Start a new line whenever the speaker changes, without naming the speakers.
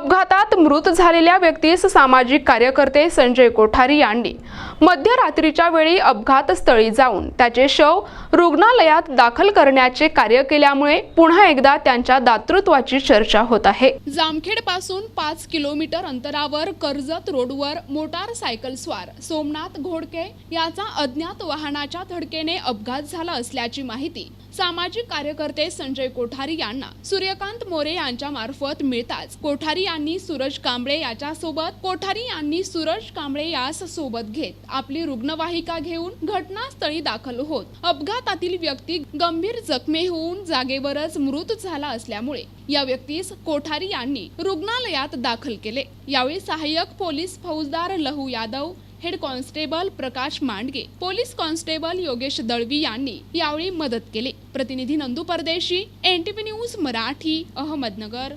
अपघातात मृत झालेल्या व्यक्तीस सामाजिक कार्यकर्ते संजय कोठारी यांनी मध्यरात्रीच्या वेळी अपघातस्थळी जाऊन त्याचे शव रुग्णालयात दाखल करण्याचे कार्य केल्यामुळे पुन्हा एकदा त्यांच्या दातृत्वाची चर्चा होत आहे. जामखेडपासून पाच किलोमीटर अंतरावर कर्जत रोडवर मोटारसायकल स्वार सोमनाथ घोडके याचा अज्ञात वाहनाच्या धडकेने अपघात झाला असल्याची माहिती सामाजिक कार्यकर्ते संजय कोठारी यांना सूर्यकांत मोरे यांच्या मार्फत मिळताच कोठारी यांनी सूरज कांबळे याच्यासोबत कोठारी यांनी सूरज कांबळे यास सोबत घेत आपली रुग्णवाहिका घेऊन घटनास्थळी दाखल होत. अपघातातील व्यक्ती गंभीर जखमी होऊन जागेवरच मृत झाला असल्यामुळे या व्यक्तीस कोठारी यांनी रुग्णालयात दाखल केले. यावेळी सहाय्यक पोलीस फौजदार Lahu Yadav head constable Prakash Mandge police constable Yogesh Dalvi यांनी यावेळी मदत केली. प्रतिनिधी नंदू परदेशी एनटीपी न्यूज मराठी अहमदनगर.